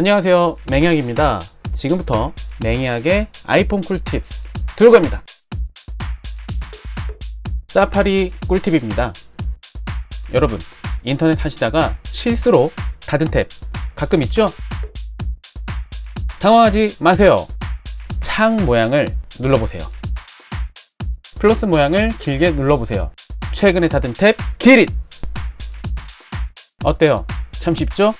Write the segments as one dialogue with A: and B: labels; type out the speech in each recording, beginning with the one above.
A: 안녕하세요. 맹약입니다. 지금부터 맹약의 아이폰 꿀팁스 들어갑니다. 사파리 꿀팁입니다. 여러분 인터넷 하시다가 실수로 닫은 탭 가끔 있죠? 당황하지 마세요. 창 모양을 눌러보세요. 플러스 모양을 길게 눌러보세요. 최근에 닫은 탭 기릿 어때요? 참 쉽죠?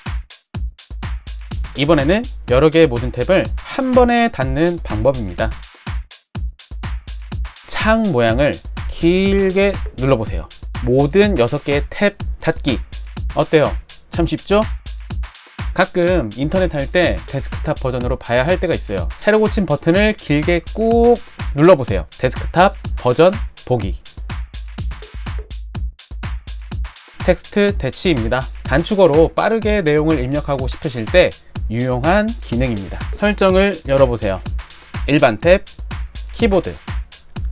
A: 이번에는 여러 개의 모든 탭을 한 번에 닫는 방법입니다. 창 모양을 길게 눌러보세요. 모든 6개의 탭 닫기. 어때요? 참 쉽죠? 가끔 인터넷 할 때 데스크탑 버전으로 봐야 할 때가 있어요. 새로 고친 버튼을 길게 꾹 눌러보세요. 데스크탑 버전 보기. 텍스트 대치입니다. 단축어로 빠르게 내용을 입력하고 싶으실 때 유용한 기능입니다. 설정을 열어보세요. 일반 탭, 키보드,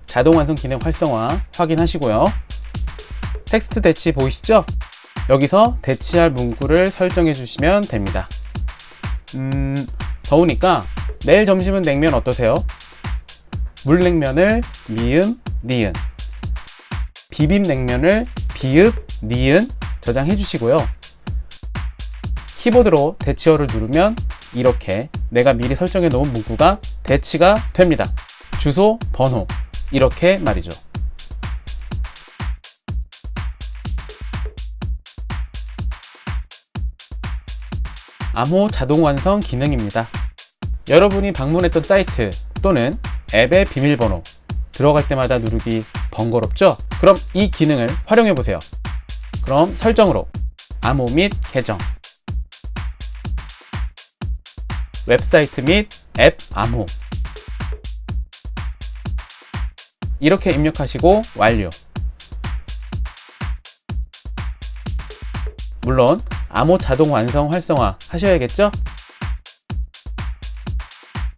A: 자동 완성 기능 활성화 확인하시고요. 텍스트 대치 보이시죠? 여기서 대치할 문구를 설정해 주시면 됩니다. 음, 더우니까 내일 점심은 냉면 어떠세요? 물냉면을 미음, 니은, 비빔냉면을 비읍, 니은 저장해 주시고요. 키보드로 대치어를 누르면 이렇게 내가 미리 설정해 놓은 문구가 대치가 됩니다. 주소, 번호 이렇게 말이죠. 암호 자동 완성 기능입니다. 여러분이 방문했던 사이트 또는 앱의 비밀번호 들어갈 때마다 누르기 번거롭죠? 그럼 이 기능을 활용해 보세요. 그럼 설정으로 암호 및 계정 웹사이트 및 앱 암호 이렇게 입력하시고 완료 물론 암호 자동 완성 활성화 하셔야겠죠?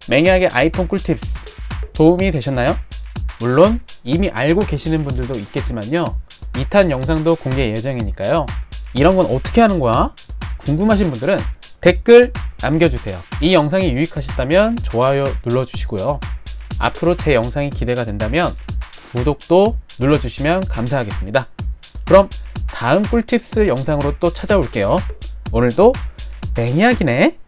A: 맹약의 아이폰 꿀팁스 도움이 되셨나요? 물론 이미 알고 계시는 분들도 있겠지만요 2탄 영상도 공개 예정이니까요 이런 건 어떻게 하는 거야? 궁금하신 분들은 댓글 남겨주세요. 이 영상이 유익하셨다면 좋아요 눌러주시고요. 앞으로 제 영상이 기대가 된다면 구독도 눌러주시면 감사하겠습니다. 그럼 다음 꿀팁스 영상으로 또 찾아올게요. 오늘도 맹이야기네.